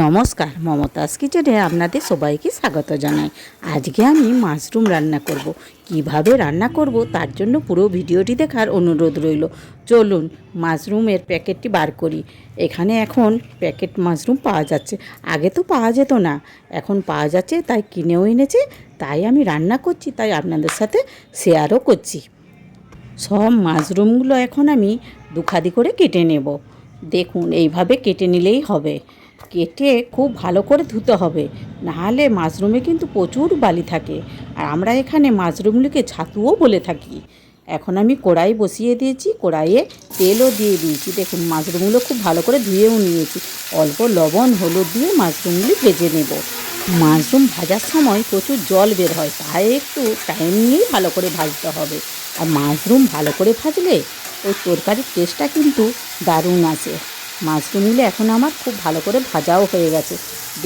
নমস্কার, মমতাজ কিচেনে আপনাদের সবাইকে স্বাগত জানাই। আজকে আমি মাশরুম রান্না করব। কীভাবে রান্না করব তার জন্য পুরো ভিডিওটি দেখার অনুরোধ রইল। চলুন মাশরুমের প্যাকেটটি বার করি। এখানে এখন প্যাকেট মাশরুম পাওয়া যাচ্ছে। আগে তো পাওয়া যেত না, এখন পাওয়া যাচ্ছে, তাই কিনেও এনেছে, তাই আমি রান্না করছি, তাই আপনাদের সাথে শেয়ারও করছি। সব মাশরুমগুলো এখন আমি দুখাদি করে কেটে নেব। দেখুন, এইভাবে কেটে নিলেই হবে। কেটে খুব ভালো করে ধুতে হবে। নাহলে মাশরুমে কিন্তু প্রচুর বালি থাকে। আর আমরা এখানে মাশরুমগুলিকে ছাতুও বলে থাকি। এখন আমি কড়াই বসিয়ে দিয়েছি। কড়াইয়ে তেলও দিয়ে দিয়েছি। দেখুন, মাশরুমগুলো খুব ভালো করে ধুয়েও নিয়েছি। অল্প লবণ, হলুদ দিয়ে মাশরুমগুলি ভেজে নেব। মাশরুম ভাজার সময় প্রচুর জল বের হয়, তাই একটু টাইম নিয়েই ভালো করে ভাজতে হবে। আর মাশরুম ভালো করে ভাজলে ওই তরকারির টেস্টটা কিন্তু দারুণ আসে। মাশরুমগুলো এখন আমার খুব ভালো করে ভাজাও হয়ে গেছে।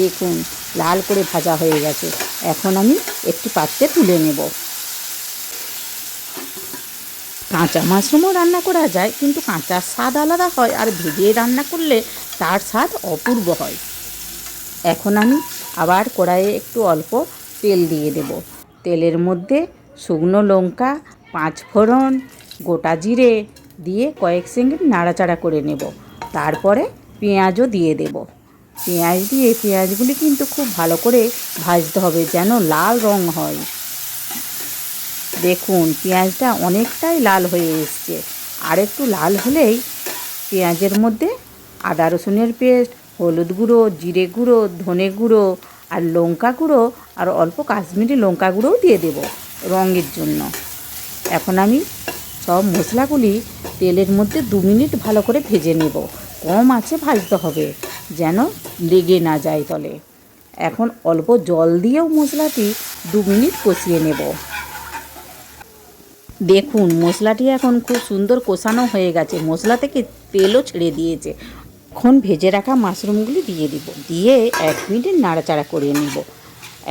দেখুন, লাল করে ভাজা হয়ে গেছে। এখন আমি একটি পাত্রে তুলে নেব। কাঁচা মাশরুমও রান্না করা যায়, কিন্তু কাঁচার স্বাদ আলাদা হয় আর ভেজে রান্না করলে তার স্বাদ অপূর্ব হয়। এখন আমি আবার কড়াইয়ে একটু অল্প তেল দিয়ে দেব। তেলের মধ্যে শুকনো লঙ্কা পাঁচ ফোড়ন গোটা জিরে দিয়ে কয়েক সেকেন্ড নাড়াচাড়া করে নেব। তারপরে পেঁয়াজও দিয়ে দেব। পেঁয়াজ দিয়ে পেঁয়াজগুলি কিন্তু খুব ভালো করে ভাজতে হবে যেন লাল রং হয়। দেখুন, পেঁয়াজটা অনেকটাই লাল হয়ে এসছে। আর একটু লাল হলেই পেঁয়াজের মধ্যে আদা রসুনের পেস্ট, হলুদ গুঁড়ো, জিরে গুঁড়ো, ধনে গুঁড়ো আর লঙ্কা গুঁড়ো আর অল্প কাশ্মীরি লঙ্কা গুঁড়োও দিয়ে দেব রঙের জন্য। এখন আমি সব মশলাগুলি তেলের মধ্যে দু মিনিট ভালো করে ভেজে নেব। কম আছে ভাজতে হবে, যেন লেগে না যায় তলে। এখন অল্প জল দিয়েও মশলাটি দু মিনিট কষিয়ে নেব। দেখুন, মশলাটি এখন খুব সুন্দর কষানো হয়ে গেছে। মশলা থেকে তেলও ছেড়ে দিয়েছে। এখন ভেজে রাখা মাশরুমগুলি দিয়ে দিব। দিয়ে এক মিনিট নাড়াচাড়া করে নেব।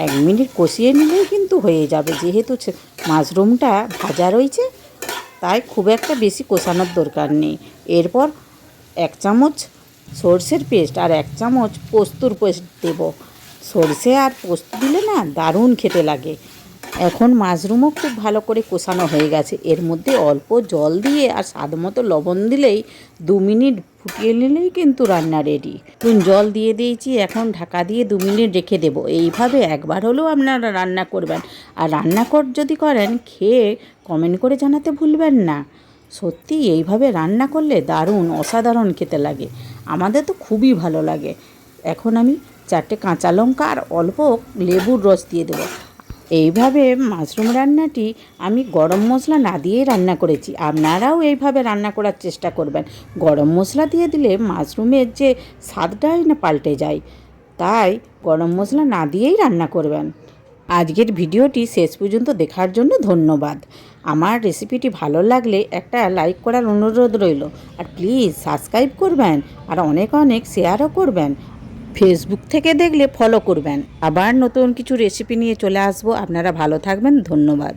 এক মিনিট কষিয়ে নিলেই কিন্তু হয়ে যাবে। যেহেতু মাশরুমটা ভাজা রয়েছে, তাই খুব একটা বেশি কষানোর দরকার নেই। এরপর এক চামচ সর্ষের পেস্ট আর এক চামচ পোস্তর পেস্ট দেব। সর্ষে আর পোস্ত দিলে না দারুণ খেতে লাগে। এখন মাশরুমও খুব ভালো করে কষানো হয়ে গেছে। এর মধ্যে অল্প জল দিয়ে আর স্বাদ মতো লবণ দিলেই দু মিনিট ফুটিয়ে নিলেই কিন্তু রান্না রেডি এখন জল দিয়ে দিয়েছি, এখন ঢাকা দিয়ে দু মিনিট রেখে দেবো। এইভাবে একবার হলেও আপনারা রান্না করবেন। আর রান্না কর যদি করেন, খেয়ে কমেন্ট করে জানাতে ভুলবেন না। সত্যি, এইভাবে রান্না করলে দারুণ, অসাধারণ খেতে লাগে। আমাদের তো খুবই ভালো লাগে। এখন আমি চারটে কাঁচা লঙ্কা আর অল্প লেবুর রস দিয়ে দেবো। এইভাবে মাশরুম রান্নাটি আমি গরম মশলা না দিয়েই রান্না করেছি। আপনারাও এইভাবে রান্না করার চেষ্টা করবেন। গরম মশলা দিয়ে দিলে মাশরুমের যে স্বাদটাই না পাল্টে যায়। তাই গরম মশলা না দিয়েই রান্না করবেন। আজকের ভিডিওটি শেষ পর্যন্ত দেখার জন্য ধন্যবাদ। আমার রেসিপিটি ভালো লাগলে একটা লাইক করার অনুরোধ রইল। আর প্লিজ সাবস্ক্রাইব করবেন আর অনেক অনেক শেয়ারও করবেন। ফেসবুক থেকে দেখলে ফলো করবেন। আবার নতুন কিছু রেসিপি নিয়ে চলে আসব। আপনারা ভালো থাকবেন। ধন্যবাদ।